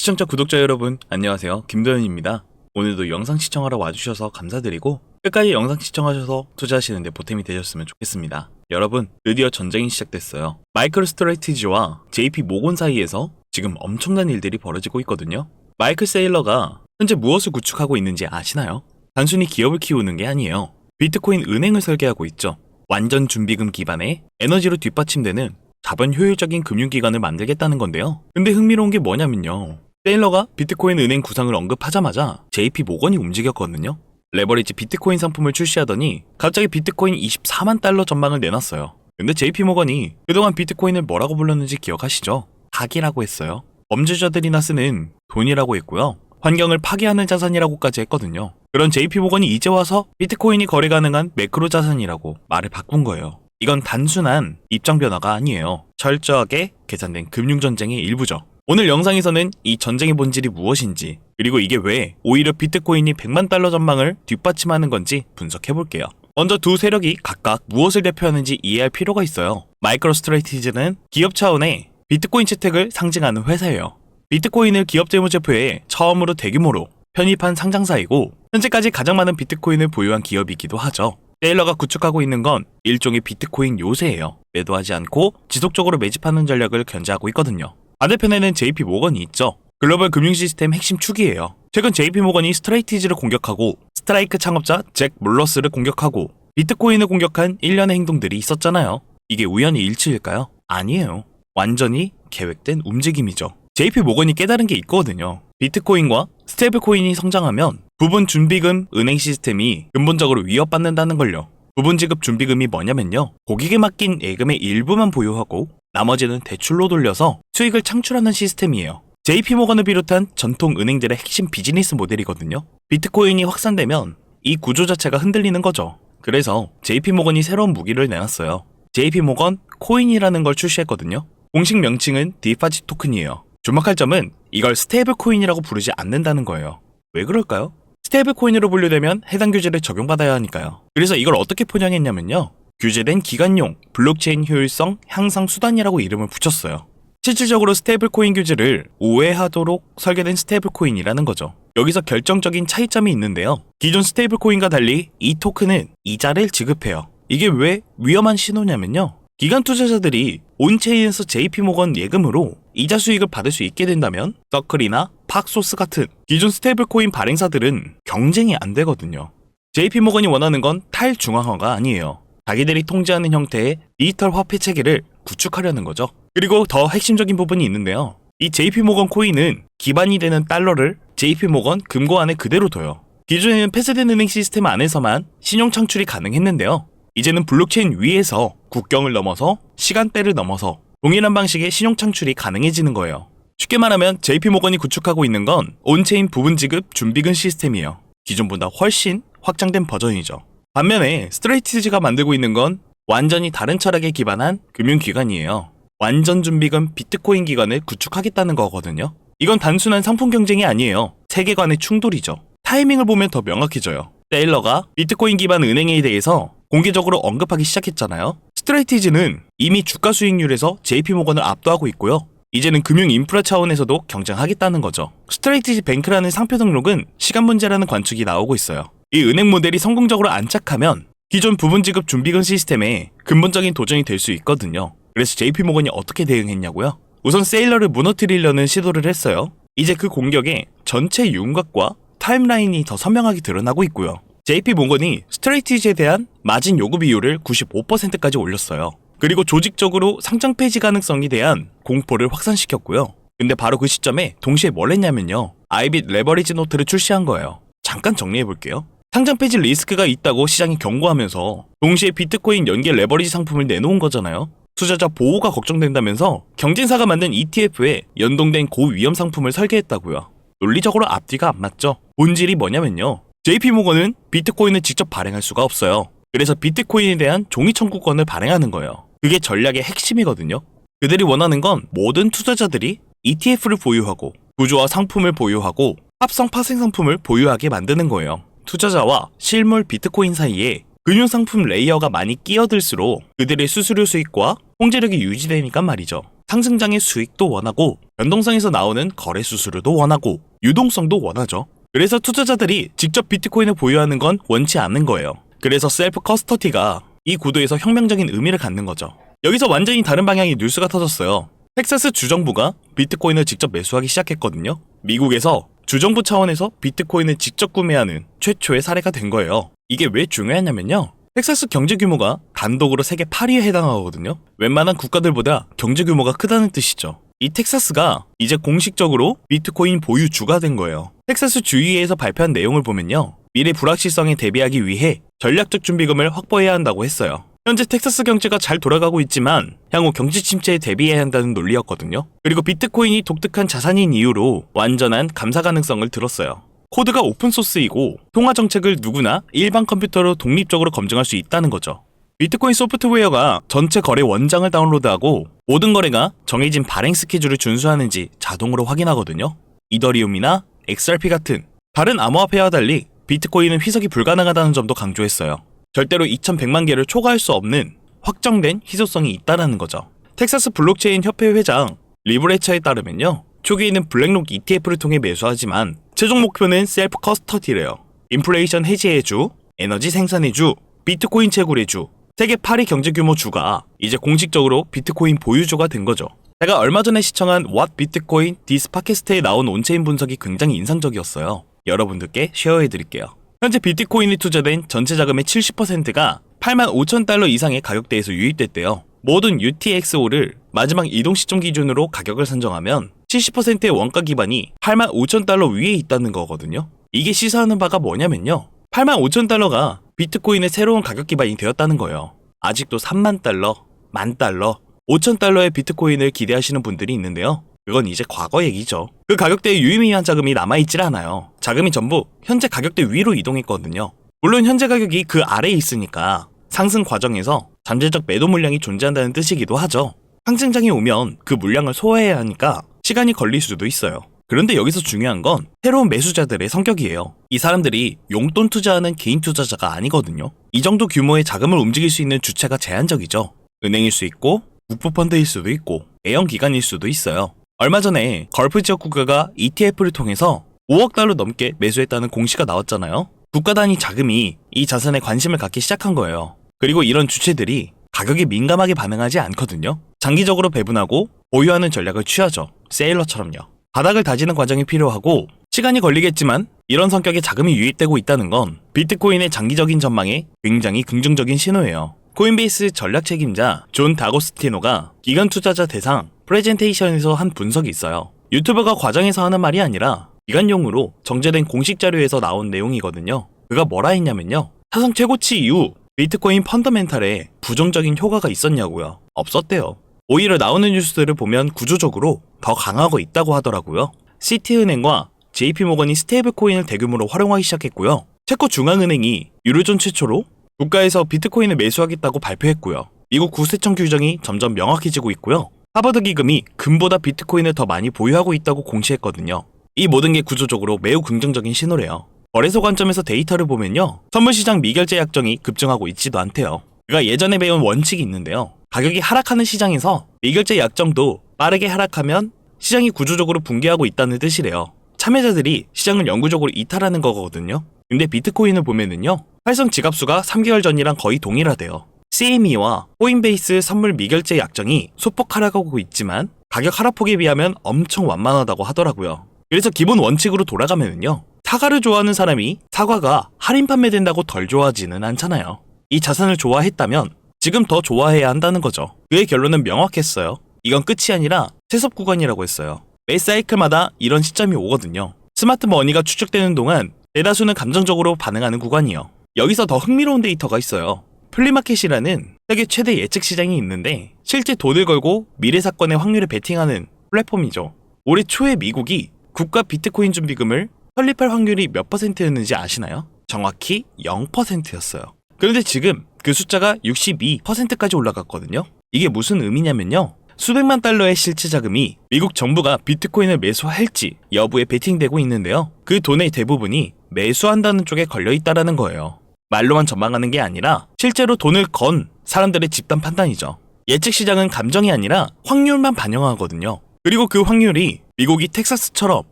시청자 구독자 여러분 안녕하세요. 김도현입니다. 오늘도 영상 시청하러 와주셔서 감사드리고 끝까지 영상 시청하셔서 투자하시는데 보탬이 되셨으면 좋겠습니다. 여러분 드디어 전쟁이 시작됐어요. 마이크로 스트레이티지와 JP 모건 사이에서 지금 엄청난 일들이 벌어지고 있거든요. 마이클 세일러가 현재 무엇을 구축하고 있는지 아시나요? 단순히 기업을 키우는 게 아니에요. 비트코인 은행을 설계하고 있죠. 완전 준비금 기반의 에너지로 뒷받침되는 자본 효율적인 금융기관을 만들겠다는 건데요. 근데 흥미로운 게 뭐냐면요. 세일러가 비트코인 은행 구상을 언급하자마자 JP 모건이 움직였거든요. 레버리지 비트코인 상품을 출시하더니 갑자기 비트코인 24만 달러 전망을 내놨어요. 근데 JP 모건이 그동안 비트코인을 뭐라고 불렀는지 기억하시죠? 사기라고 했어요. 범죄자들이나 쓰는 돈이라고 했고요. 환경을 파괴하는 자산이라고까지 했거든요. 그런 JP 모건이 이제 와서 비트코인이 거래 가능한 매크로 자산이라고 말을 바꾼 거예요. 이건 단순한 입장 변화가 아니에요. 철저하게 계산된 금융 전쟁의 일부죠. 오늘 영상에서는 이 전쟁의 본질이 무엇인지, 그리고 이게 왜 오히려 비트코인이 100만 달러 전망을 뒷받침하는 건지 분석해 볼게요. 먼저 두 세력이 각각 무엇을 대표하는지 이해할 필요가 있어요. 마이크로 스트레이티즈는 기업 차원의 비트코인 채택을 상징하는 회사예요. 비트코인을 기업 재무제표에 처음으로 대규모로 편입한 상장사이고 현재까지 가장 많은 비트코인을 보유한 기업이기도 하죠. 세일러가 구축하고 있는 건 일종의 비트코인 요새예요. 매도하지 않고 지속적으로 매집하는 전략을 견제하고 있거든요. 반대편에는 JP 모건이 있죠. 글로벌 금융 시스템 핵심 축이에요. 최근 JP 모건이 스트레이티즈를 공격하고 스트라이크 창업자 잭 몰러스를 공격하고 비트코인을 공격한 일련의 행동들이 있었잖아요. 이게 우연히 일치일까요? 아니에요. 완전히 계획된 움직임이죠. JP 모건이 깨달은 게 있거든요. 비트코인과 스테이블 코인이 성장하면 부분 준비금 은행 시스템이 근본적으로 위협받는다는 걸요. 부분 지급 준비금이 뭐냐면요. 고객에 맡긴 예금의 일부만 보유하고 나머지는 대출로 돌려서 수익을 창출하는 시스템이에요. JP 모건을 비롯한 전통 은행들의 핵심 비즈니스 모델이거든요. 비트코인이 확산되면 이 구조 자체가 흔들리는 거죠. 그래서 JP 모건이 새로운 무기를 내놨어요. JP 모건 코인이라는 걸 출시했거든요. 공식 명칭은 디파지 토큰이에요. 주목할 점은 이걸 스테이블 코인이라고 부르지 않는다는 거예요. 왜 그럴까요? 스테이블 코인으로 분류되면 해당 규제를 적용받아야 하니까요. 그래서 이걸 어떻게 포장했냐면요. 규제된 기간용 블록체인 효율성 향상 수단이라고 이름을 붙였어요. 실질적으로 스테이블 코인 규제를 우회하도록 설계된 스테이블 코인이라는 거죠. 여기서 결정적인 차이점이 있는데요. 기존 스테이블 코인과 달리 이 토큰은 이자를 지급해요. 이게 왜 위험한 신호냐면요. 기관 투자자들이 온체인에서 JP 모건 예금으로 이자 수익을 받을 수 있게 된다면 서클이나 팍소스 같은 기존 스테이블 코인 발행사들은 경쟁이 안 되거든요. JP 모건이 원하는 건 탈중앙화가 아니에요. 자기들이 통제하는 형태의 디지털 화폐 체계를 구축하려는 거죠. 그리고 더 핵심적인 부분이 있는데요. 이 JP 모건 코인은 기반이 되는 달러를 JP 모건 금고 안에 그대로 둬요. 기존에는 폐쇄된 은행 시스템 안에서만 신용 창출이 가능했는데요. 이제는 블록체인 위에서 국경을 넘어서 시간대를 넘어서 동일한 방식의 신용 창출이 가능해지는 거예요. 쉽게 말하면 JP 모건이 구축하고 있는 건 온체인 부분 지급 준비금 시스템이에요. 기존보다 훨씬 확장된 버전이죠. 반면에 스트레이티즈가 만들고 있는 건 완전히 다른 철학에 기반한 금융기관이에요. 완전 준비금 비트코인 기관을 구축하겠다는 거거든요. 이건 단순한 상품 경쟁이 아니에요. 세계관의 충돌이죠. 타이밍을 보면 더 명확해져요. 세일러가 비트코인 기반 은행에 대해서 공개적으로 언급하기 시작했잖아요. 스트레이티즈는 이미 주가 수익률에서 JP 모건을 압도하고 있고요. 이제는 금융 인프라 차원에서도 경쟁하겠다는 거죠. 스트레이티지 뱅크라는 상표 등록은 시간 문제라는 관측이 나오고 있어요. 이 은행 모델이 성공적으로 안착하면 기존 부분 지급 준비금 시스템에 근본적인 도전이 될 수 있거든요. 그래서 JP 모건이 어떻게 대응했냐고요? 우선 세일러를 무너뜨리려는 시도를 했어요. 이제 그 공격에 전체 윤곽과 타임라인이 더 선명하게 드러나고 있고요. JP 모건이 스트레이티지에 대한 마진 요구 비율을 95%까지 올렸어요. 그리고 조직적으로 상장 폐지 가능성에 대한 공포를 확산시켰고요. 근데 바로 그 시점에 동시에 뭘 했냐면요. 아이빗 레버리지 노트를 출시한 거예요. 잠깐 정리해 볼게요. 상장 폐지 리스크가 있다고 시장이 경고하면서 동시에 비트코인 연계 레버리지 상품을 내놓은 거잖아요. 투자자 보호가 걱정된다면서 경쟁사가 만든 ETF에 연동된 고위험 상품을 설계했다고요. 논리적으로 앞뒤가 안 맞죠. 본질이 뭐냐면요. JP 모건은 비트코인을 직접 발행할 수가 없어요. 그래서 비트코인에 대한 종이 청구권을 발행하는 거예요. 그게 전략의 핵심이거든요. 그들이 원하는 건 모든 투자자들이 ETF를 보유하고 구조와 상품을 보유하고 합성 파생 상품을 보유하게 만드는 거예요. 투자자와 실물 비트코인 사이에 금융상품 레이어가 많이 끼어들수록 그들의 수수료 수익과 홍제력이 유지되니까 말이죠. 상승장의 수익도 원하고 변동성에서 나오는 거래 수수료도 원하고 유동성도 원하죠. 그래서 투자자들이 직접 비트코인을 보유하는 건 원치 않는 거예요. 그래서 셀프 커스터디가 이 구도에서 혁명적인 의미를 갖는 거죠. 여기서 완전히 다른 방향의 뉴스가 터졌어요. 텍사스 주정부가 비트코인을 직접 매수하기 시작했거든요. 미국에서 주정부 차원에서 비트코인을 직접 구매하는 최초의 사례가 된 거예요. 이게 왜 중요하냐면요. 텍사스 경제 규모가 단독으로 세계 8위에 해당하거든요. 웬만한 국가들보다 경제 규모가 크다는 뜻이죠. 이 텍사스가 이제 공식적으로 비트코인 보유주가 된 거예요. 텍사스 주의회에서 발표한 내용을 보면요. 미래 불확실성에 대비하기 위해 전략적 준비금을 확보해야 한다고 했어요. 현재 텍사스 경제가 잘 돌아가고 있지만 향후 경제 침체에 대비해야 한다는 논리였거든요. 그리고 비트코인이 독특한 자산인 이유로 완전한 감사 가능성을 들었어요. 코드가 오픈소스이고 통화 정책을 누구나 일반 컴퓨터로 독립적으로 검증할 수 있다는 거죠. 비트코인 소프트웨어가 전체 거래 원장을 다운로드하고 모든 거래가 정해진 발행 스케줄을 준수하는지 자동으로 확인하거든요. 이더리움이나 XRP 같은 다른 암호화폐와 달리 비트코인은 희석이 불가능하다는 점도 강조했어요. 절대로 2100만 개를 초과할 수 없는 확정된 희소성이 있다는 거죠. 텍사스 블록체인 협회 회장 리브레처에 따르면요. 초기에는 블랙록 ETF를 통해 매수하지만 최종 목표는 셀프 커스터디래요. 인플레이션 해지의 주, 에너지 생산의 주, 비트코인 채굴의 주, 세계 8위 경제 규모 주가 이제 공식적으로 비트코인 보유주가 된 거죠. 제가 얼마 전에 시청한 What Bitcoin This 팟캐스트에 나온 온체인 분석이 굉장히 인상적이었어요. 여러분들께 쉐어해 드릴게요. 현재 비트코인이 투자된 전체 자금의 70%가 8만 5천 달러 이상의 가격대에서 유입됐대요. 모든 UTXO를 마지막 이동 시점 기준으로 가격을 산정하면 70%의 원가 기반이 8만 5천 달러 위에 있다는 거거든요. 이게 시사하는 바가 뭐냐면요. 8만 5천 달러가 비트코인의 새로운 가격 기반이 되었다는 거예요. 아직도 3만 달러, 만 달러, 5천 달러의 비트코인을 기대하시는 분들이 있는데요. 그건 이제 과거 얘기죠. 그 가격대에 유의미한 자금이 남아있질 않아요. 자금이 전부 현재 가격대 위로 이동했거든요. 물론 현재 가격이 그 아래에 있으니까 상승 과정에서 잠재적 매도 물량이 존재한다는 뜻이기도 하죠. 상승장이 오면 그 물량을 소화해야 하니까 시간이 걸릴 수도 있어요. 그런데 여기서 중요한 건 새로운 매수자들의 성격이에요. 이 사람들이 용돈 투자하는 개인 투자자가 아니거든요. 이 정도 규모의 자금을 움직일 수 있는 주체가 제한적이죠. 은행일 수 있고, 국부펀드일 수도 있고, 애형 기관일 수도 있어요. 얼마 전에 걸프 지역 국가가 ETF를 통해서 5억 달러 넘게 매수했다는 공시가 나왔잖아요. 국가 단위 자금이 이 자산에 관심을 갖기 시작한 거예요. 그리고 이런 주체들이 가격에 민감하게 반응하지 않거든요. 장기적으로 배분하고 보유하는 전략을 취하죠. 세일러처럼요. 바닥을 다지는 과정이 필요하고 시간이 걸리겠지만 이런 성격의 자금이 유입되고 있다는 건 비트코인의 장기적인 전망에 굉장히 긍정적인 신호예요. 코인베이스 전략 책임자 존 다고스티노가 기관 투자자 대상 프레젠테이션에서 한 분석이 있어요. 유튜버가 과정에서 하는 말이 아니라 기관용으로 정제된 공식 자료에서 나온 내용이거든요. 그가 뭐라 했냐면요. 사상 최고치 이후 비트코인 펀더멘탈에 부정적인 효과가 있었냐고요. 없었대요. 오히려 나오는 뉴스들을 보면 구조적으로 더 강하고 있다고 하더라고요. 시티은행과 JP모건이 스테이블 코인을 대규모로 활용하기 시작했고요. 체코 중앙은행이 유로존 최초로 국가에서 비트코인을 매수하겠다고 발표했고요. 미국 구세청 규정이 점점 명확해지고 있고요. 하버드 기금이 금보다 비트코인을 더 많이 보유하고 있다고 공시했거든요. 이 모든 게 구조적으로 매우 긍정적인 신호래요. 거래소 관점에서 데이터를 보면요. 선물시장 미결제 약정이 급증하고 있지도 않대요. 그가 예전에 배운 원칙이 있는데요. 가격이 하락하는 시장에서 미결제 약정도 빠르게 하락하면 시장이 구조적으로 붕괴하고 있다는 뜻이래요. 참여자들이 시장을 영구적으로 이탈하는 거거든요. 근데 비트코인을 보면은요. 활성 지갑수가 3개월 전이랑 거의 동일하대요. CME와 코인베이스 선물 미결제 약정이 소폭 하락하고 있지만 가격 하락폭에 비하면 엄청 완만하다고 하더라고요. 그래서 기본 원칙으로 돌아가면은요. 사과를 좋아하는 사람이 사과가 할인 판매된다고 덜 좋아하지는 않잖아요. 이 자산을 좋아했다면 지금 더 좋아해야 한다는 거죠. 그의 결론은 명확했어요. 이건 끝이 아니라 세섭 구간이라고 했어요. 매 사이클마다 이런 시점이 오거든요. 스마트 머니가 추적되는 동안 대다수는 감정적으로 반응하는 구간이요. 여기서 더 흥미로운 데이터가 있어요. 플리마켓이라는 세계 최대 예측 시장이 있는데 실제 돈을 걸고 미래 사건의 확률을 베팅하는 플랫폼이죠. 올해 초에 미국이 국가 비트코인 준비금을 설립할 확률이 몇 퍼센트였는지 아시나요? 정확히 0%였어요. 그런데 지금 그 숫자가 62%까지 올라갔거든요. 이게 무슨 의미냐면요. 수백만 달러의 실체 자금이 미국 정부가 비트코인을 매수할지 여부에 베팅되고 있는데요. 그 돈의 대부분이 매수한다는 쪽에 걸려 있다라는 거예요. 말로만 전망하는 게 아니라 실제로 돈을 건 사람들의 집단 판단이죠. 예측 시장은 감정이 아니라 확률만 반영하거든요. 그리고 그 확률이 미국이 텍사스처럼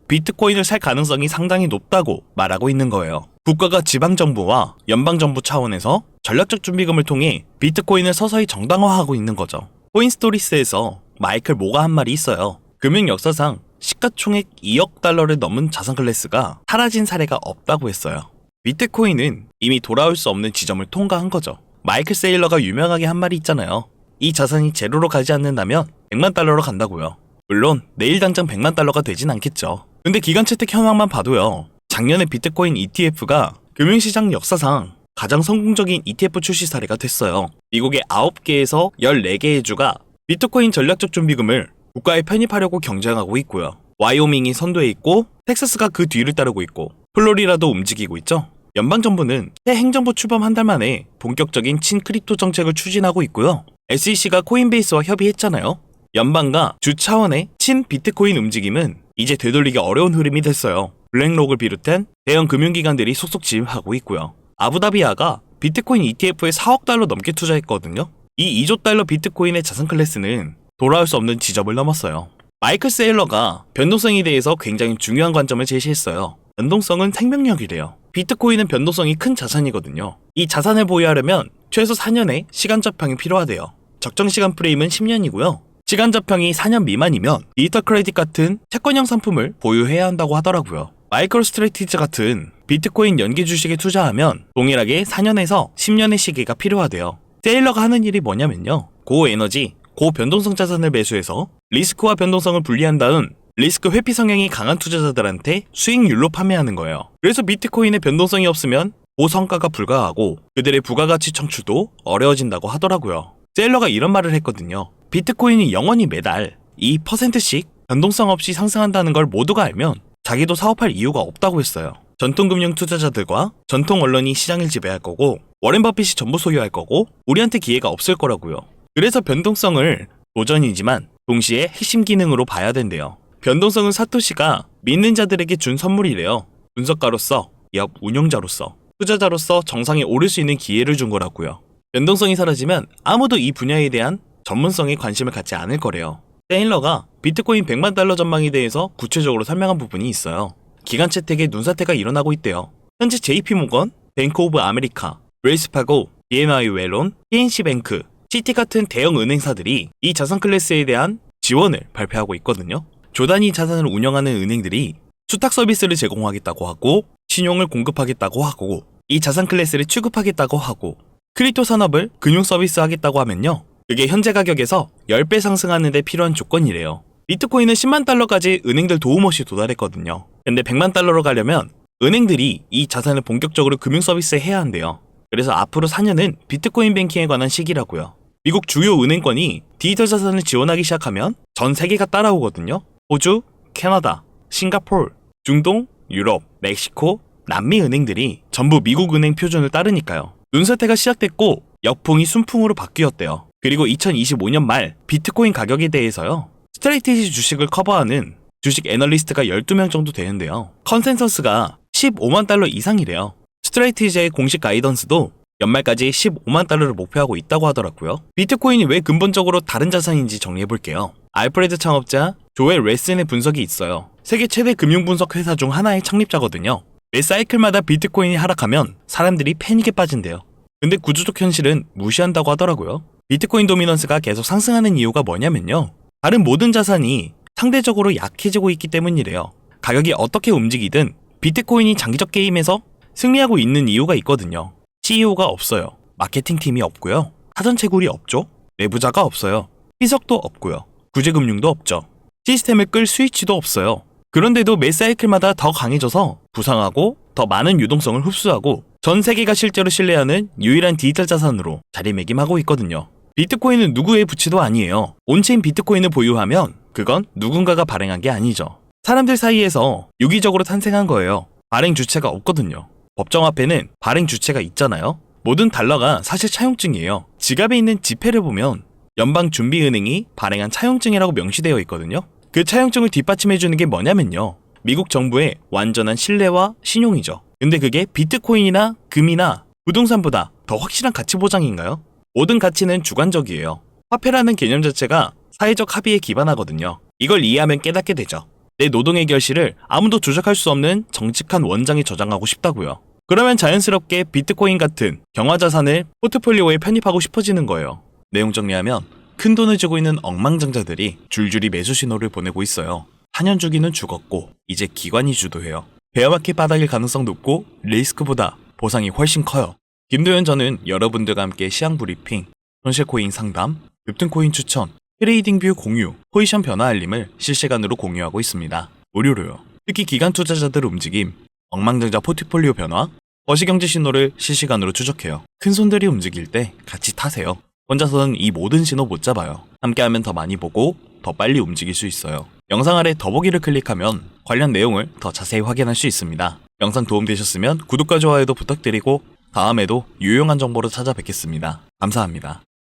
비트코인을 살 가능성이 상당히 높다고 말하고 있는 거예요. 국가가 지방정부와 연방정부 차원에서 전략적 준비금을 통해 비트코인을 서서히 정당화하고 있는 거죠. 코인스토리스에서 마이클 모가 한 말이 있어요. 금융 역사상 시가총액 2억 달러를 넘은 자산 클래스가 사라진 사례가 없다고 했어요. 비트코인은 이미 돌아올 수 없는 지점을 통과한 거죠. 마이클 세일러가 유명하게 한 말이 있잖아요. 이 자산이 제로로 가지 않는다면 100만 달러로 간다고요. 물론 내일 당장 100만 달러가 되진 않겠죠. 근데 기간 채택 현황만 봐도요. 작년에 비트코인 ETF가 금융시장 역사상 가장 성공적인 ETF 출시 사례가 됐어요. 미국의 9개에서 14개의 주가 비트코인 전략적 준비금을 국가에 편입하려고 경쟁하고 있고요. 와이오밍이 선두에 있고 텍사스가 그 뒤를 따르고 있고 플로리다도 움직이고 있죠. 연방 정부는 새 행정부 출범 한 달 만에 본격적인 친크립토 정책을 추진하고 있고요. SEC가 코인베이스와 협의했잖아요. 연방과 주 차원의 친 비트코인 움직임은 이제 되돌리기 어려운 흐름이 됐어요. 블랙록을 비롯한 대형 금융기관들이 속속 진입하고 있고요. 아부다비아가 비트코인 ETF에 4억 달러 넘게 투자했거든요. 이 2조 달러 비트코인의 자산 클래스는 돌아올 수 없는 지점을 넘었어요. 마이클 세일러가 변동성에 대해서 굉장히 중요한 관점을 제시했어요. 변동성은 생명력이래요. 비트코인은 변동성이 큰 자산이거든요. 이 자산을 보유하려면 최소 4년의 시간 접평이 필요하대요. 적정 시간 프레임은 10년이고요. 시간 접평이 4년 미만이면 디지털 크레딧 같은 채권형 상품을 보유해야 한다고 하더라고요. 마이크로 스트레티지 같은 비트코인 연기 주식에 투자하면 동일하게 4년에서 10년의 시기가 필요하대요. 세일러가 하는 일이 뭐냐면요. 고에너지, 고변동성 자산을 매수해서 리스크와 변동성을 분리한 다음 리스크 회피 성향이 강한 투자자들한테 수익률로 판매하는 거예요. 그래서 비트코인의 변동성이 없으면 고성과가 불가하고 그들의 부가가치 창출도 어려워진다고 하더라고요. 세일러가 이런 말을 했거든요. 비트코인이 영원히 매달 2%씩 변동성 없이 상승한다는 걸 모두가 알면 자기도 사업할 이유가 없다고 했어요. 전통금융 투자자들과 전통 언론이 시장을 지배할 거고 워렌 버핏이 전부 소유할 거고 우리한테 기회가 없을 거라고요. 그래서 변동성을 도전이지만 동시에 핵심 기능으로 봐야 된대요. 변동성은 사토시가 믿는 자들에게 준 선물이래요. 분석가로서, 기업 운용자로서, 투자자로서 정상에 오를 수 있는 기회를 준 거라고요. 변동성이 사라지면 아무도 이 분야에 대한 전문성에 관심을 갖지 않을 거래요. 세일러가 비트코인 100만 달러 전망에 대해서 구체적으로 설명한 부분이 있어요. 기간 채택에 눈사태가 일어나고 있대요. 현재 JP모건, 뱅크 오브 아메리카, 웰스파고, BNI 웰론, PNC뱅크, 시티 같은 대형 은행사들이 이 자산 클래스에 대한 지원을 발표하고 있거든요. 조단위 자산을 운영하는 은행들이 수탁 서비스를 제공하겠다고 하고 신용을 공급하겠다고 하고 이 자산 클래스를 취급하겠다고 하고 크립토 산업을 금융 서비스 하겠다고 하면요. 그게 현재 가격에서 10배 상승하는 데 필요한 조건이래요. 비트코인은 10만 달러까지 은행들 도움 없이 도달했거든요. 근데 100만 달러로 가려면 은행들이 이 자산을 본격적으로 금융 서비스에 해야 한대요. 그래서 앞으로 4년은 비트코인 뱅킹에 관한 시기라고요. 미국 주요 은행권이 디지털 자산을 지원하기 시작하면 전 세계가 따라오거든요. 호주, 캐나다, 싱가폴, 중동, 유럽, 멕시코, 남미 은행들이 전부 미국 은행 표준을 따르니까요. 눈사태가 시작됐고 역풍이 순풍으로 바뀌었대요. 그리고 2025년 말 비트코인 가격에 대해서요. 스트레이티지 주식을 커버하는 주식 애널리스트가 12명 정도 되는데요. 컨센서스가 15만 달러 이상이래요. 스트레이티지의 공식 가이던스도 연말까지 15만 달러를 목표하고 있다고 하더라고요. 비트코인이 왜 근본적으로 다른 자산인지 정리해 볼게요. 알프레드 창업자 조엘 레슨의 분석이 있어요. 세계 최대 금융 분석 회사 중 하나의 창립자거든요. 매 사이클마다 비트코인이 하락하면 사람들이 패닉에 빠진대요. 근데 구조적 현실은 무시한다고 하더라고요. 비트코인 도미넌스가 계속 상승하는 이유가 뭐냐면요. 다른 모든 자산이 상대적으로 약해지고 있기 때문이래요. 가격이 어떻게 움직이든 비트코인이 장기적 게임에서 승리하고 있는 이유가 있거든요. CEO가 없어요. 마케팅 팀이 없고요. 사전 채굴이 없죠. 내부자가 없어요. 희석도 없고요. 구제금융도 없죠. 시스템을 끌 스위치도 없어요. 그런데도 매 사이클마다 더 강해져서 부상하고 더 많은 유동성을 흡수하고 전 세계가 실제로 신뢰하는 유일한 디지털 자산으로 자리매김하고 있거든요. 비트코인은 누구의 부채도 아니에요. 온체인 비트코인을 보유하면 그건 누군가가 발행한 게 아니죠. 사람들 사이에서 유기적으로 탄생한 거예요. 발행 주체가 없거든요. 법정 화폐는 발행 주체가 있잖아요. 모든 달러가 사실 차용증이에요. 지갑에 있는 지폐를 보면 연방준비은행이 발행한 차용증이라고 명시되어 있거든요. 그 차용증을 뒷받침해주는 게 뭐냐면요. 미국 정부의 완전한 신뢰와 신용이죠. 근데 그게 비트코인이나 금이나 부동산보다 더 확실한 가치 보장인가요? 모든 가치는 주관적이에요. 화폐라는 개념 자체가 사회적 합의에 기반하거든요. 이걸 이해하면 깨닫게 되죠. 내 노동의 결실을 아무도 조작할 수 없는 정직한 원장에 저장하고 싶다고요. 그러면 자연스럽게 비트코인 같은 경화 자산을 포트폴리오에 편입하고 싶어지는 거예요. 내용 정리하면 큰 돈을 쥐고 있는 억망장자들이 줄줄이 매수 신호를 보내고 있어요. 4년 주기는 죽었고 이제 기관이 주도해요. 베어마켓 바닥일 가능성 높고 리스크보다 보상이 훨씬 커요. 김도현 저는 여러분들과 함께 시황 브리핑, 손실코인 상담, 웹툰코인 추천, 트레이딩 뷰 공유, 포지션 변화 알림을 실시간으로 공유하고 있습니다. 무료로요. 특히 기관 투자자들 움직임, 엉망장자 포트폴리오 변화, 거시경제 신호를 실시간으로 추적해요. 큰 손들이 움직일 때 같이 타세요. 혼자서는 이 모든 신호 못 잡아요. 함께하면 더 많이 보고 더 빨리 움직일 수 있어요. 영상 아래 더보기를 클릭하면 관련 내용을 더 자세히 확인할 수 있습니다. 영상 도움되셨으면 구독과 좋아요도 부탁드리고 다음에도 유용한 정보로 찾아뵙겠습니다. 감사합니다.